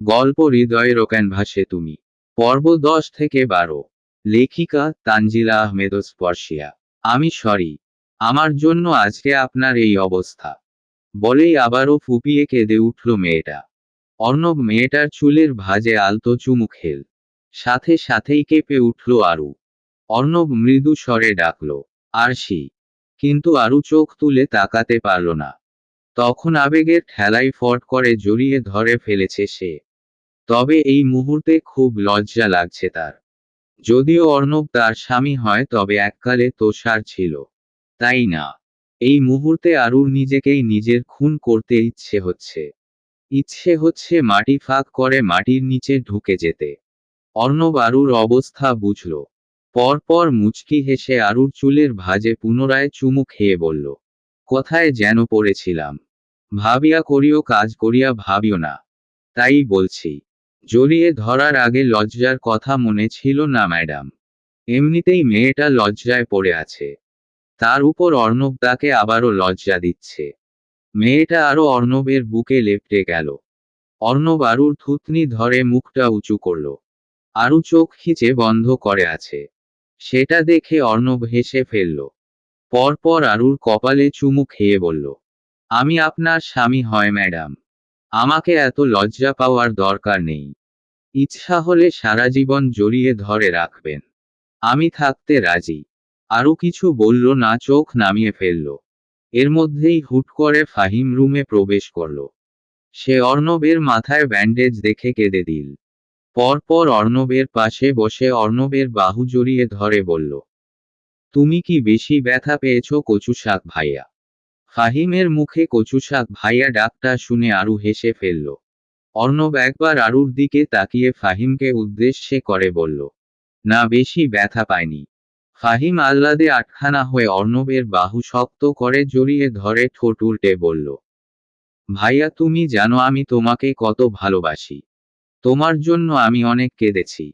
গল্প হৃদয়ের ক্যানভাসে তুমি। পর্ব দশ থেকে বারো। লেখিকা তানজিলা আহমেদ স্পর্শিয়া। আমি সরি। আমার জন্য আজকে আপনার এই অবস্থা। বলেই আবারও ফুপিয়ে কেঁদে উঠল মেয়েটা। অর্ণব মেয়েটার চুলের ভাজে আলতো চুমু খেল। সাথে সাথেই কেঁপে উঠল আরু। অর্ণব মৃদু স্বরে ডাকল, আরশি। কিন্তু আরু চোখ তুলে তাকাতে পারল না। তখন আবেগের ঠেলাই ফট করে জড়িয়ে ধরে ফেলেছে সে। তবে এই মুহূর্তে খুব লজ্জা লাগছে তার। যদিও অর্ণব তার স্বামী হয়, তবে এককালে তোষার ছিল। তাই না? এই মুহূর্তে আরুর নিজেকেই নিজের খুন করতে ইচ্ছে হচ্ছে। ইচ্ছে হচ্ছে মাটি ফাঁক করে মাটির নিচে ঢুকে যেতে। অর্ণব আরুর অবস্থা বুঝল। পরপর মুচকি হেসে আরুর চুলের ভাজে পুনরায় চুমু খেয়ে বলল, কোথায় যেন পড়েছিলাম। ভাবিয়া করিও, কাজ করিয়া ভাবিও না। তাই বলছি জড়িয়ে ধরার আগে লজ্জার কথা মনে ছিল না, ম্যাডাম। এমনিতেই মেয়েটা লজ্জায় পড়ে আছে। তার উপর অর্ণব তাকে আবারও লজ্জা দিচ্ছে। মেয়েটা আরও অর্ণবের বুকে লেপটে গেল। অর্ণব আরুর থুতনি ধরে মুখটা উঁচু করল। আরু চোখ খিচে বন্ধ করে আছে। সেটা দেখে অর্ণব হেসে ফেলল। পরপর আরুর কপালে চুমু খেয়ে বলল, আমি আপনার স্বামী হয়, ম্যাডাম। আমাকে এত লজ্জা পাওয়ার দরকার নেই। ইচ্ছা হলে সারা জীবন জড়িয়ে ধরে রাখবেন। আমি থাকতে রাজি। আরও কিছু বলল না, চোখ নামিয়ে ফেলল। এর মধ্যেই হুট করে ফাহিম রুমে প্রবেশ করল। সে অর্ণবের মাথায় ব্যান্ডেজ দেখে কেঁদে দিল। পরপর অর্ণবের পাশে বসে অর্ণবের বাহু জড়িয়ে ধরে বলল, তুমি কি বেশি ব্যথা পেয়েছ কচু শাক ভাইয়া? ফাহিমের মুখে কচু শাক ভাইয়া ডাকটা শুনে আরু হেসে ফেলল। অর্ণব একবার আরুর দিকে তাকিয়ে ফাহিমকে উদ্দেশ্যে করে বলল, না, বেশি ব্যথা পায়নি ফাহিম আহ্লাদে আটখানা হয়ে অর্ণবের বাহু শক্ত করে জড়িয়ে ধরে ঠোঁট উল্টে বলল, ভাইয়া, তুমি জানো আমি তোমাকে কত ভালোবাসি। তোমার জন্য আমি অনেক কেঁদেছি।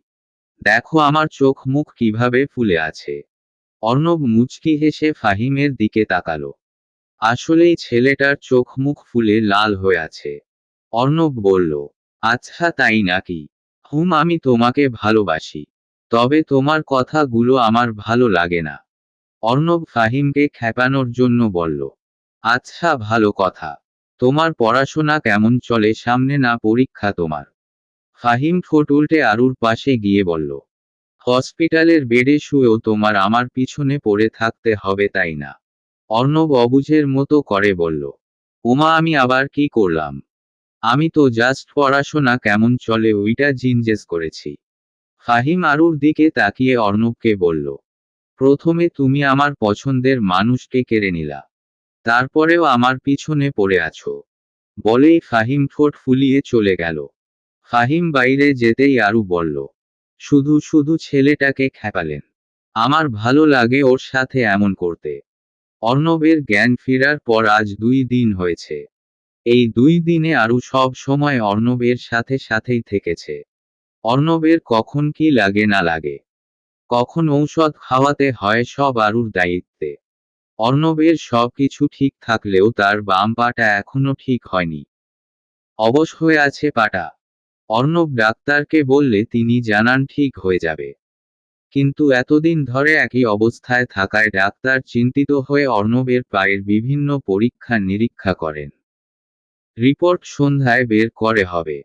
দেখো আমার চোখ মুখ কীভাবে ফুলে আছে। অর্ণব মুচকি হেসে ফাহিমের দিকে তাকালো। আসলেই ছেলেটার চোখ মুখ ফুলে লাল হয়ে আছে। অর্ণব বলল আচ্ছা তাই নাকি? হুম, আমি তোমাকে ভালোবাসি। তবে তোমার কথাগুলো আমার ভালো লাগে না। অর্ণব ফাহিমকে খেপানোর জন্য বলল আচ্ছা ভালো কথা। তোমার পড়াশোনা কেমন চলে সামনে না পরীক্ষা তোমার? ফাহিম ঠোঁট উল্টে আরুর পাশে গিয়ে বলল, হসপিটালের বেডে শুয়েও তোমার আমার পিছনে পড়ে থাকতে হবে, তাই না? অর্ণব অবুঝের মতো করে বলল ওমা আমি আবার কি করলাম? আমি তো জাস্ট পড়াশোনা কেমন চলে ওইটা জিনজেস করেছি। ফাহিম আরুর দিকে তাকিয়ে অর্ণবকে বলল, প্রথমে তুমি আমার পছন্দের মানুষকে কেড়ে নিলা, তারপরেও আমার পিছনে পড়ে আছো। বলেই ফাহিম ঠোঁট ফুলিয়ে চলে গেল। ফাহিম বাইরে যেতেই আরু বলল, শুধু শুধু ছেলেটাকে খেপালেন আমার ভালো লাগে ওর সাথে এমন করতে। অর্ণবের জ্ঞান ফেরার পর আজ দুই দিন হয়েছে। এই দুই দিনে আরু সব সময় অর্ণবের সাথে সাথেই থেকেছে। অর্ণবের কখন কি লাগে না লাগে। কখন ঔষধ খাওয়াতে হয় সব আরুর দায়িত্বে। অর্ণবের সব কিছু ঠিক থাকলেও তার বাম পাটা এখনও ঠিক হয়নি। অবশ হয়ে আছে পাটা। অর্ণব ডাক্তারকে বললে তিনি জানান ঠিক হয়ে যাবে। কিন্তু এতদিন ধরে একই অবস্থায় থাকায় ডাক্তার চিন্তিত হয়ে অর্ণবের পায়ের বিভিন্ন পরীক্ষা নিরীক্ষা করেন। রিপোর্ট সন্ধ্যায় বের করে হবে।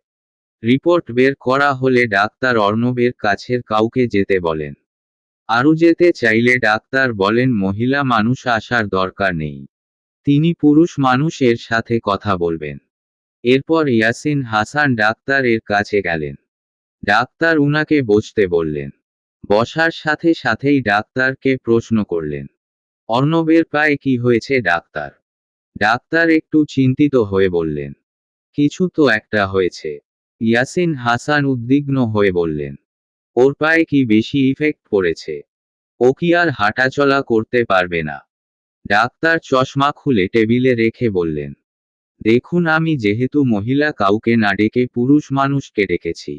রিপোর্ট বের করা হলে ডাক্তার অর্ণবের কাছের কাউকে যেতে বলেন। আরও যেতে চাইলে ডাক্তার বলেন, মহিলা মানুষ আসার দরকার নেই। তিনি পুরুষ মানুষের সাথে কথা বলবেন। এরপর ইয়াসিন হাসান ডাক্তার এর কাছে গেলেন। ডাক্তার উনাকে বসতে বললেন। বসার সাথে সাথেই ডাক্তারকে প্রশ্ন করলেন, অর্ণবের পায়ে কি হয়েছে ডাক্তার? ডাক্তার একটু চিন্তিত হয়ে বললেন, কিছু তো একটা হয়েছে। ইয়াসিন হাসান উদ্বিগ্ন হয়ে বললেন, ওর পায়ে কি বেশি ইফেক্ট পড়েছে? ও কি আর হাঁটাচলা করতে পারবে না? ডাক্তার চশমা খুলে টেবিলে রেখে বললেন, দেখুন আমি যেহেতু মহিলা কাউকে না ডেকে পুরুষ মানুষকে ডেকেছি।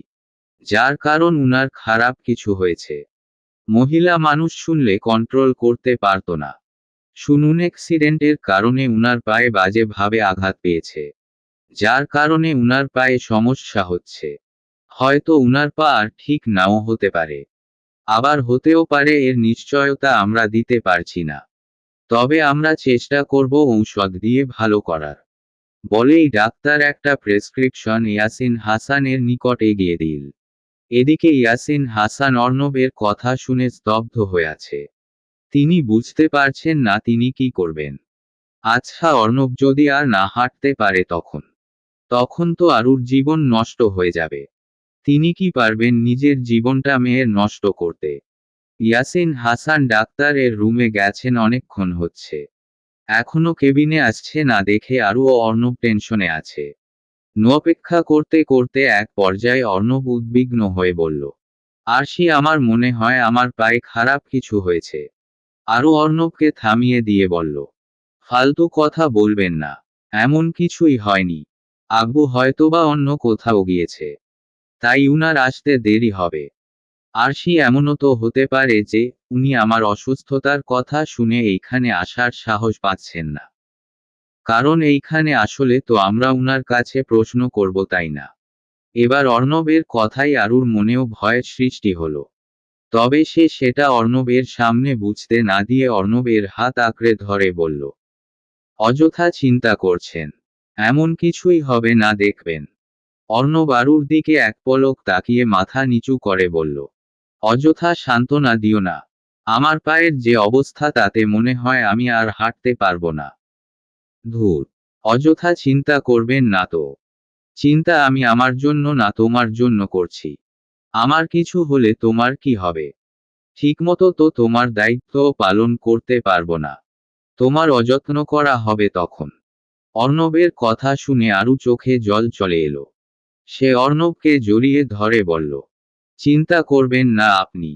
যার কারণ উনার খারাপ কিছু হয়েছে। মহিলা মানুষ শুনলে কন্ট্রোল করতে পারত না। শুনুন অ্যাক্সিডেন্টের কারণে উনার পায়ে বাজে ভাবে আঘাত পেয়েছে। যার কারণে উনার পায়ে সমস্যা হচ্ছে। হয়তো উনার পা আর ঠিক নাও হতে পারে। আবার হতেও পারে এর নিশ্চয়তা আমরা দিতে পারছি না। তবে আমরা চেষ্টা করব ঔষধ দিয়ে ভালো করার। বলেই ডাক্তার একটা প্রেসক্রিপশন ইয়াসিন হাসানের নিকট এগিয়ে দিল। এদিকে ইয়াসিন হাসান অর্ণবের কথা শুনে স্তব্ধ হয়ে আছে। তিনি বুঝতে পারছেন না তিনি কি করবেন। আচ্ছা অর্ণব যদি আর না হাঁটতে পারে তখন। তখন তো আরুর জীবন নষ্ট হয়ে যাবে। তিনি কি পারবেন নিজের জীবনটা মেয়ের নষ্ট করতে? ইয়াসিন হাসান ডাক্তারের রুমে গেছেন অনেকক্ষণ হচ্ছে। এখনও কেবিনে আসছে না দেখে আরও অর্ণব টেনশনে আছে। অপেক্ষা করতে করতে এক পর্যায়ে অর্ণব উদ্বিগ্ন হয়ে বলল আরশি আমার মনে হয় আমার পায়ে খারাপ কিছু হয়েছে। আরও অর্ণবকে থামিয়ে দিয়ে বলল, ফালতু কথা বলবেন না, এমন কিছুই হয়নি। আব্বু হয়তোবা অন্য কোথাও গিয়েছে। তাই উনার আসতে দেরি হবে। আরশি এমনও তো হতে পারে যে, উনি আমার অসুস্থতার কথা শুনে এইখানে আসার সাহস পাচ্ছেন না। কারণ এইখানে আসলে তো আমরা উনার কাছে প্রশ্ন করব তাই না। এবার অর্ণবের কথাই আরুর মনেও ভয়ের সৃষ্টি হল। তবে সে সেটা অর্ণবের সামনে বুঝতে না দিয়ে অর্ণবের হাত আঁকড়ে ধরে বলল, অযথা চিন্তা করছেন, এমন কিছুই হবে না দেখবেন। অর্ণব আরুর দিকে এক পলক তাকিয়ে মাথা নিচু করে বলল, অযথা সান্ত্বনা দিও না, আমার পায়ের যে অবস্থা তাতে মনে হয় আমি আর হাঁটতে পারব না। ধুর, অযথা চিন্তা করবেন না তো। চিন্তা আমি আমার জন্য না তোমার জন্য করছি। আমার কিছু হলে তোমার কি হবে? ঠিকমতো তো তোমার দায়িত্ব পালন করতে পারব না। তোমার অযত্ন করা হবে তখন। অর্ণবের কথা শুনে আরু চোখে জল চলে এলো। সে অর্ণবকে জড়িয়ে ধরে বলল, চিন্তা করবেন না আপনি।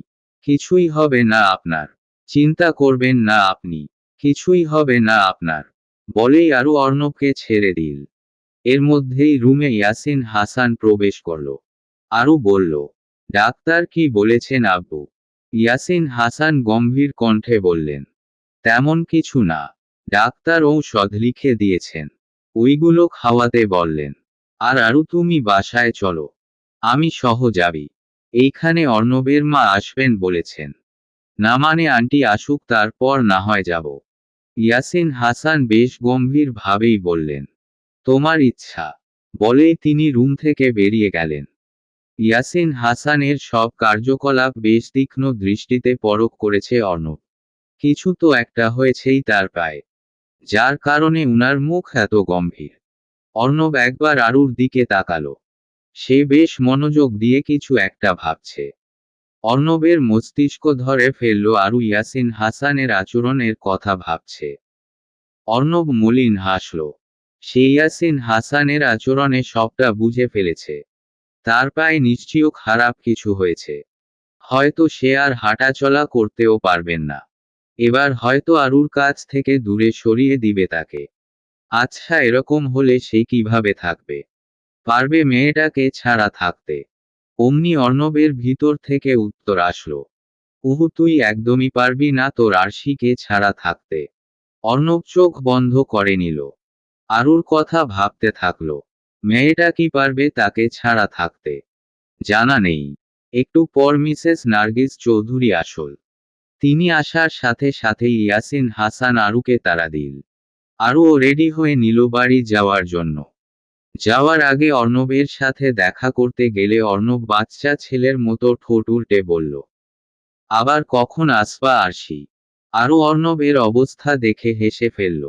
কিছুই হবে না আপনার। চিন্তা করবেন না আপনি। কিছুই হবে না আপনার। বলেই আরও অর্ণবকে ছেড়ে দিল। এর মধ্যেই রুমে ইয়াসিন হাসান প্রবেশ করল। আরও বলল, ডাক্তার কি বলেছেন আব্বু? ইয়াসিন হাসান গম্ভীর কণ্ঠে বললেন, তেমন কিছু না। ডাক্তার ঔষধ লিখে দিয়েছেন। ওইগুলো খাওয়াতে বললেন। আর আরও তুমি বাসায় চলো। আমি সহ যাবি। এইখানে অর্ণবের মা আসবেন বলেছেন। না মানে আন্টি আসুক, তারপর না হয় যাব। ইয়াসিন হাসান বেশ গম্ভীর ভাবেই বললেন, তোমার ইচ্ছা। বলেই তিনি রুম থেকে বেরিয়ে গেলেন। ইয়াসিন হাসানের সব কার্যকলাপ বেশ তীক্ষ্ণ দৃষ্টিতে পরখ করেছে অর্ণব। কিছু তো একটা হয়েছেই তার পায়ে, যার কারণে উনার মুখ এত গম্ভীর। অর্ণব একবার আরুর দিকে তাকালো। সে বেশ মনোযোগ দিয়ে কিছু একটা ভাবছে। অর্ণবের মস্তিষ্ক ধরে ফেলল আরু ইয়াসিন হাসানের আচরণের কথা ভাবছে। অর্ণব মলিন হাসল। সে ইয়াসিন হাসানের আচরণে সবটা বুঝে ফেলেছে। তার পায়ে নিশ্চয় খারাপ কিছু হয়েছে। হয়তো সে আর হাঁটাচলা করতেও পারবেন না। এবার হয়তো আরুর কাছ থেকে দূরে সরিয়ে দিবে তাকে। আচ্ছা এরকম হলে সে কীভাবে থাকবে? পারবে মেয়েটাকে ছাড়া থাকতে। অমনি অর্ণবের ভিতর থেকে উত্তর আসলো। উহু, তুই একদমই পারবি না তোর আরশিকে ছাড়া থাকতে অর্ণব চোখ বন্ধ করে নিল। আরুর কথা ভাবতে থাকল। মেয়েটা কি পারবে তাকে ছাড়া থাকতে? জানা নেই। একটু পর মিসেস নার্গিস চৌধুরী আসল। তিনি আসার সাথে সাথে ইয়াসিন হাসান আরুকে তারা দিল। আরও রেডি হয়ে নিল বাড়ি যাওয়ার জন্য। যাওয়ার আগে অর্ণবের সাথে দেখা করতে গেলে অর্ণব বাচ্চা ছেলের মতো ঠোঁট উল্টে বলল, আবার কখন আসবা আসি আরও অর্ণবের অবস্থা দেখে হেসে ফেলল,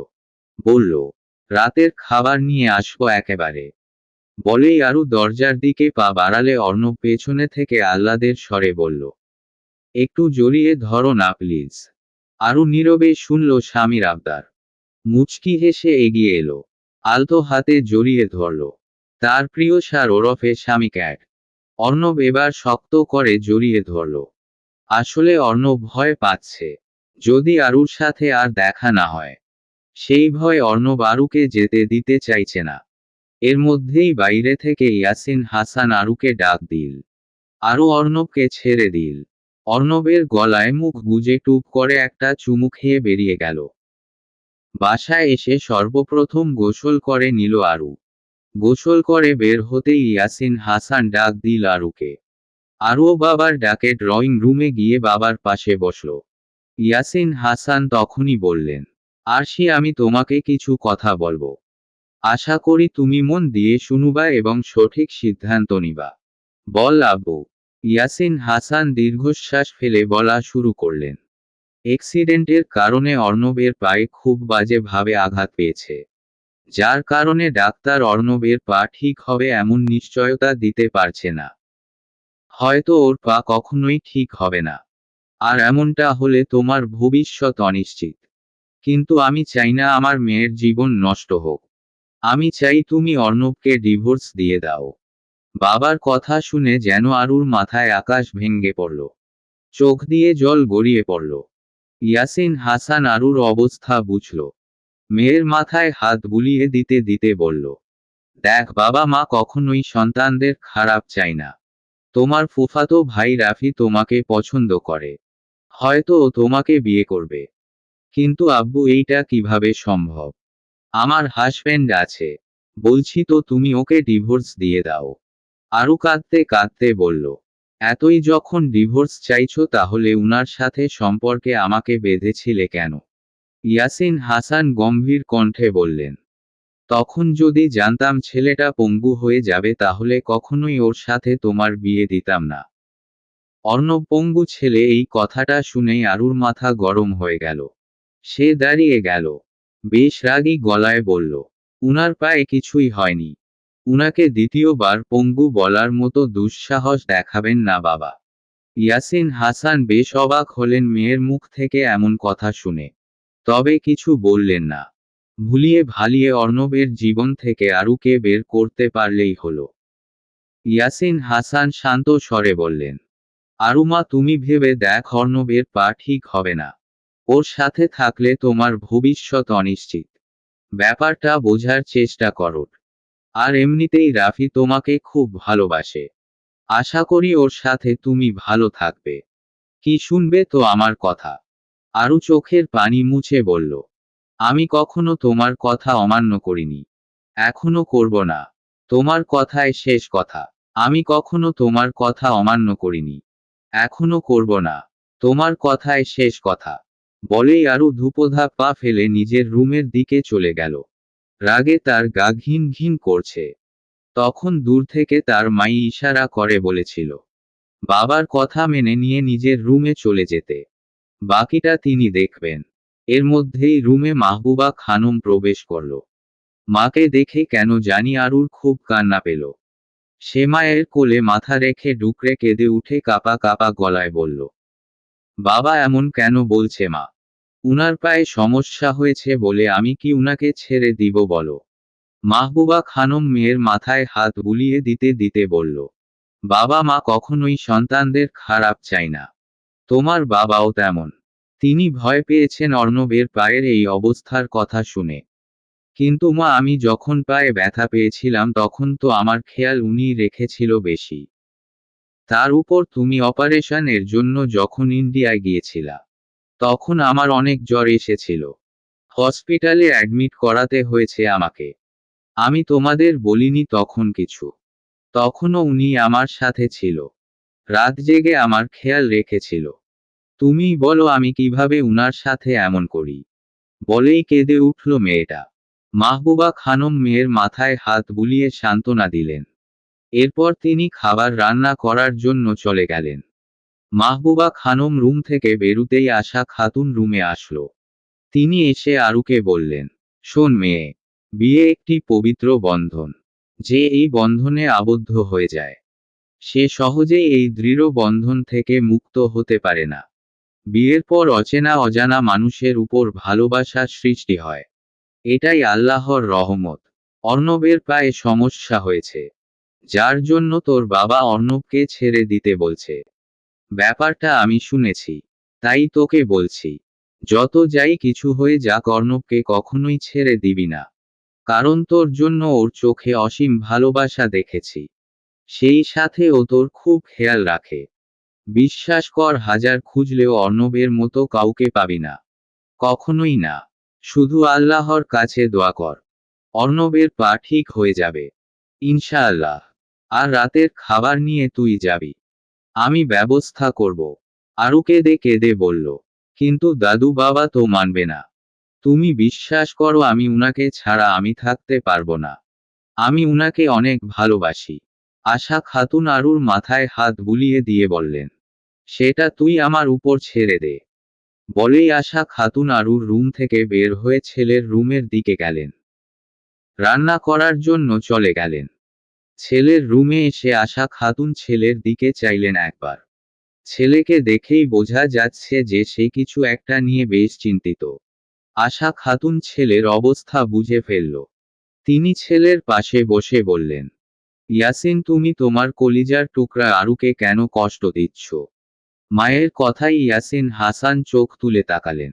বলল, রাতের খাবার নিয়ে আসব একেবারে। বলেই আরও দরজার দিকে পা বাড়ালে অর্ণব পেছনে থেকে আহ্লাদের স্বরে বলল, একটু জড়িয়ে ধরো না প্লিজ। আরও নীরবে শুনল স্বামীর আবদার। মুচকি হেসে এগিয়ে এলো। আলতো হাতে জড়িয়ে ধরল। তার প্রিয় সার ওরফে স্বামী ক্যাট। অর্ণব এবার শক্ত করে জড়িয়ে ধরল। আসলে অর্ণব ভয় পাচ্ছে। যদি আরুর সাথে আর দেখা না হয়, সেই ভয় অর্ণব আরুকে যেতে দিতে চাইছে না। এর মধ্যেই বাইরে থেকে ইয়াসিন হাসান আরুকে ডাক দিল। আরও অর্ণবকে ছেড়ে দিল। অর্ণবের গলায় মুখ গুজে টুপ করে একটা চুমু খেয়ে বেরিয়ে গেল। বাসায় এসে সর্বপ্রথম গোসল করে নিল আরু। গোসল করে বের হতেই ইয়াসিন হাসান ডাক দিল আরুকে। আরও বাবার ডাকে ড্রয়িং রুমে গিয়ে বাবার পাশে বসল। ইয়াসিন হাসান তখনই বললেন, আরশি, আমি তোমাকে কিছু কথা বলব। আশা করি তুমি মন দিয়ে শুনুবা এবং সঠিক সিদ্ধান্ত নিবা। বল আব্বু। ইয়াসিন হাসান দীর্ঘশ্বাস ফেলে বলা শুরু করলেন। অ্যাক্সিডেন্টের কারণে অর্ণবের পায়ে খুব বাজেভাবে আঘাত পেয়েছে। যার কারণে ডাক্তার অর্ণবের পা ঠিক হবে এমন নিশ্চয়তা দিতে পারছে না। হয়তো ওর পা কখনোই ঠিক হবে না। আর এমনটা হলে তোমার ভবিষ্যৎ অনিশ্চিত। কিন্তু আমি চাই না আমার মেয়ের জীবন নষ্ট হোক। আমি চাই তুমি অর্ণবকে ডিভোর্স দিয়ে দাও। বাবার কথা শুনে যেন আরুর মাথায় আকাশ ভেঙ্গে পড়ল। চোখ দিয়ে জল গড়িয়ে পড়ল। ইয়াসিন হাসান আরুর অবস্থা বুঝল। মেয়ের মাথায় হাত বুলিয়ে দিতে দিতে বলল, দেখ বাবা মা কখনোই সন্তানদের খারাপ চাই না। তোমার ফুফাতো ভাই রাফি তোমাকে পছন্দ করে। হয়তো তোমাকে বিয়ে করবে। কিন্তু আব্বু এইটা কীভাবে সম্ভব? আমার হাজব্যান্ড আছে। বলছি তো তুমি ওকে ডিভোর্স দিয়ে দাও। আরু কাঁদতে কাঁদতে বলল এতই যখন ডিভোর্স চাইছো তাহলে উনার সাথে সম্পর্কে আমাকে বেঁধেছিলে কেন? ইয়াসিন হাসান গম্ভীর কণ্ঠে বললেন, তখন যদি জানতাম ছেলেটা পঙ্গু হয়ে যাবে তাহলে কখনোই ওর সাথে তোমার বিয়ে দিতাম না। অর্ণব পঙ্গু ছেলে এই কথাটা শুনেই আরুর মাথা গরম হয়ে গেল। সে দাঁড়িয়ে গেল। বেশ রাগী গলায় বলল, উনার পায়ে কিছুই হয়নি। উনাকে দ্বিতীয়বার পঙ্গু বলার মতো দুঃসাহস দেখাবেন না বাবা। ইয়াসিন হাসান বেশ অবাক হলেন মেয়ের মুখ থেকে এমন কথা শুনে। তবে কিছু বললেন না। ভুলিয়ে ভালিয়ে অর্ণবের জীবন থেকে আরুকে বের করতে পারলেই হলো। ইয়াসিন হাসান শান্ত স্বরে বললেন, আরুমা, তুমি ভেবে দেখ অর্ণবের পা ঠিক হবে না। ওর সাথে থাকলে তোমার ভবিষ্যৎ অনিশ্চিত। ব্যাপারটা বোঝার চেষ্টা করো। আর এমনিতেই রাফি তোমাকে খুব ভালোবাসে। আশা করি ওর সাথে তুমি ভালো থাকবে। কি শুনবে তো আমার কথা। আরু চোখের পানি মুছে বলল, আমি কখনো তোমার কথা অমান্য করিনি। এখনও করব না। তোমার কথায় শেষ কথা। আমি কখনো তোমার কথা অমান্য করিনি। এখনও করব না। তোমার কথায় শেষ কথা। বলেই আরু ধূপধা পা ফেলে নিজের রুমের দিকে চলে গেল। রাগে তার গা ঘিন ঘিন করছে। তখন দূর থেকে তার মাই ইশারা করে বলেছিল, বাবার কথা মেনে নিয়ে নিজের রুমে চলে যেতে। বাকিটা তিনি দেখবেন। এর মধ্যেই রুমে মাহবুবা খানম প্রবেশ করল। মাকে দেখে কেন জানি আরুর খুব কান্না পেল। সে মায়ের কোলে মাথা রেখে ডুকরে কেঁদে উঠে কাপা কাপা গলায় বলল, বাবা এমন কেন বলছে মা? উনার পায়ে সমস্যা হয়েছে বলে আমি কি উনাকে ছেড়ে দিব বলো। মাহবুবা খানম মেয়ের মাথায় হাত বুলিয়ে দিতে দিতে বলল, বাবা মা কখনোই সন্তানদের খারাপ চাই না। তোমার বাবাও তেমন। তিনি ভয় পেয়েছেন অর্ণবের পায়ের এই অবস্থার কথা শুনে। কিন্তু মা, আমি যখন পায়ে ব্যথা পেয়েছিলাম তখন তো আমার খেয়াল উনি রেখেছিল বেশি। তার উপর তুমি অপারেশনের জন্য যখন ইন্ডিয়ায় গিয়েছিলা। তখন আমার অনেক জ্বর এসেছিল। হসপিটালে অ্যাডমিট করাতে হয়েছে আমাকে। আমি তোমাদের বলিনি তখন কিছু। তখনও উনি আমার সাথে ছিল। রাত জেগে আমার খেয়াল রেখেছিল। তুমি বলো আমি কীভাবে উনার সাথে এমন করি? বলেই কেঁদে উঠল মেয়েটা। মাহবুবা খানম মেয়ের মাথায় হাত বুলিয়ে সান্ত্বনা দিলেন। এরপর তিনি খাবার রান্না করার জন্য চলে গেলেন। মাহবুবা খানম রুম থেকে বেরুতেই আসা খাতুন রুমে আসলো। তিনি এসে আরুকে বললেন, শোন মেয়ে, বিয়ে একটি পবিত্র বন্ধন, যে এই বন্ধনে আবদ্ধ হয়ে যায়। সে সহজেই এই দৃঢ় বন্ধন থেকে মুক্ত হতে পারে না। বিয়ের পর অচেনা অজানা মানুষের উপর ভালোবাসা সৃষ্টি হয়। এটাই আল্লাহর রহমত। অর্ণবের পায়ে সমস্যা হয়েছে। যার জন্য তোর বাবা অর্ণবকে ছেড়ে দিতে বলছে। ব্যাপারটা আমি শুনেছি, তাই তোকে বলছি। যত যাই কিছু হয়ে যা কর্ণবকে কখনোই ছেড়ে দিবি না। কারণ তোর জন্য ওর চোখে অসীম ভালোবাসা দেখেছি। সেই সাথে ও তোর খুব খেয়াল রাখে। বিশ্বাস কর, হাজার খুঁজলেও অর্ণবের মতো কাউকে পাবি না। কখনোই না। শুধু আল্লাহর কাছে দোয়া কর। অর্ণবের পা ঠিক হয়ে যাবে। ইনশাআল্লাহ। আর রাতের খাবার নিয়ে তুই যাবি। আমি ব্যবস্থা করব। আরু কেঁদে কেঁদে বলল, কিন্তু দাদু বাবা তো মানবে না। তুমি বিশ্বাস করো আমি উনাকে ছাড়া আমি থাকতে পারব না। আমি উনাকে অনেক ভালোবাসি। আশা খাতুন আরুর মাথায় হাত বুলিয়ে দিয়ে বললেন, সেটা তুই আমার উপর ছেড়ে দে। বলেই আশা খাতুন আরুর রুম থেকে বের হয়ে ছেলের রুমের দিকে গেলেন। রান্না করার জন্য চলে গেলেন। ছেলের রুমে এসে আশা খাতুন ছেলের দিকে চাইলেন একবার। ছেলেকে দেখেই বোঝা যাচ্ছে যে সে কিছু একটা নিয়ে বেশ চিন্তিত। আশা খাতুন ছেলের অবস্থা বুঝে ফেলল। তিনি ছেলের পাশে বসে বললেন, ইয়াসিন, তুমি তোমার কলিজার টুকরা আরুকে কেন কষ্ট দিচ্ছ? মায়ের কথাই ইয়াসিন হাসান চোখ তুলে তাকালেন।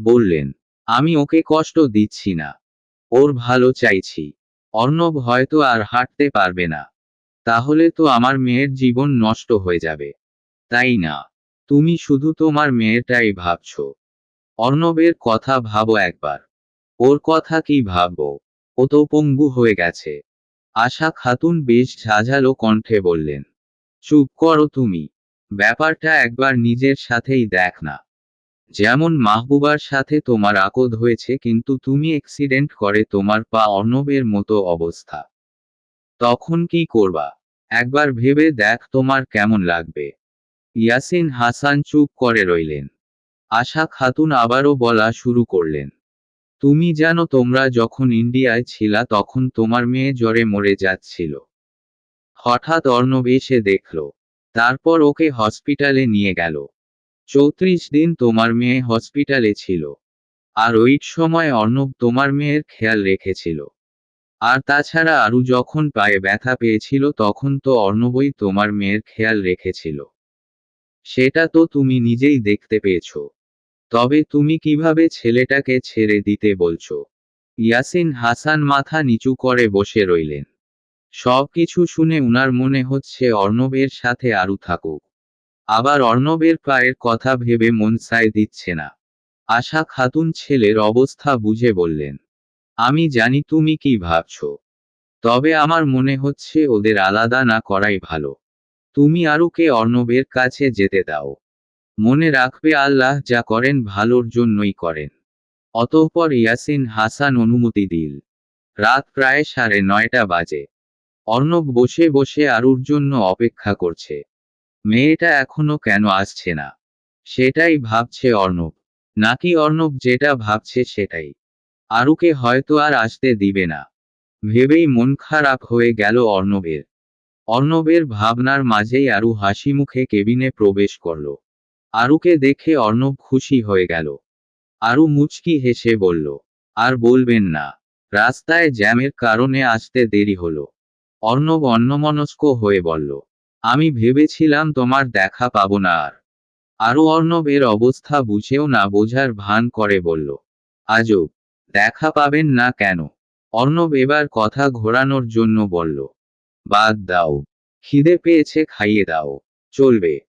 বললেন, আমি ওকে কষ্ট দিচ্ছি না। ওর ভালো চাইছি। অর্ণব হয়তো আর হাঁটতে পারবে না। তাহলে তো আমার মেয়ের জীবন নষ্ট হয়ে যাবে। তাই না? তুমি শুধু তোমার মেয়েটাই ভাবছ। অর্ণবের কথা ভাবো একবার। ওর কথা কি ভাববো? ও তো পঙ্গু হয়ে গেছে। আশা খাতুন বেশ ঝাঝালো কণ্ঠে বললেন, চুপ করো তুমি। ব্যাপারটা একবার নিজের সাথেই দেখ না। যেমন মাহবুবার সাথে তোমার আকদ হয়েছে কিন্তু তুমি অ্যাক্সিডেন্ট করে তোমার পা অর্ণবের মতো অবস্থা। তখন কি করবা? একবার ভেবে দেখ তোমার কেমন লাগবে। ইয়াসিন হাসান চুপ করে রইলেন। আশা খাতুন আবারও বলা শুরু করলেন। তুমি জানো তোমরা যখন ইন্ডিয়ায় ছিলা তখন তোমার মেয়ে জ্বরে মরে যাচ্ছিল। হঠাৎ অর্ণব এসে দেখল। তারপর ওকে হসপিটালে নিয়ে গেল। চৌত্রিশ দিন তোমার মেয়ে হসপিটালে ছিল। আর ওই সময় অর্ণব তোমার মেয়ের খেয়াল রেখেছিল। আর তাছাড়া আরু যখন পায়ে ব্যথা পেয়েছিল তখন তো অর্ণবই তোমার মেয়ের খেয়াল রেখেছিল। সেটা তো তুমি নিজেই দেখতে পেয়েছ। তবে তুমি কীভাবে ছেলেটাকে ছেড়ে দিতে বলছো? ইয়াসিন হাসান মাথা নিচু করে বসে রইলেন। সব কিছু শুনে উনার মনে হচ্ছে অর্ণবের সাথে আরু থাকুক। আবার অর্ণবের পায়ের কথা ভেবে মন সায় দিচ্ছে না। আশা খাতুন ছেলের অবস্থা বুঝে বললেন, আমি জানি তুমি কি ভাবছ। তবে আমার মনে হচ্ছে ওদের আলাদা না করাই ভালো। তুমি আরুকে অর্ণবের কাছে যেতে দাও। মনে রাখবে আল্লাহ যা করেন ভালোর জন্যই করেন। অতঃপর ইয়াসিন হাসান অনুমতি দিল। রাত প্রায় সাড়ে নয়টা বাজে। অর্ণব বসে বসে আরুর জন্য অপেক্ষা করছে। মেয়েটা এখনও কেন আসছে না? সেটাই ভাবছে অর্ণব। নাকি অর্ণব যেটা ভাবছে সেটাই। আরুকে হয়তো আর আসতে দিবে না। ভেবেই মন খারাপ হয়ে গেল অর্ণবের। অর্ণবের ভাবনার মাঝেই আরু হাসি মুখে কেবিনে প্রবেশ করল। আরুকে দেখে অর্ণব খুশি হয়ে গেল। আরু মুচকি হেসে বলল, আর বলবেন না। রাস্তায় জ্যামের কারণে আসতে দেরি হলো। অর্ণব অন্যমনস্ক হয়ে বলল আমি ভেবেছিলাম তোমার দেখা পাব না আর। আরও অর্ণবের অবস্থা বুঝেও না বোঝার ভান করে বলল আজব দেখা পাবেন না কেন? অর্ণব এবার কথা ঘোরানোর জন্য বলল, বাদ দাও, খিদে পেয়েছে, খাইয়ে দাও, চলবে।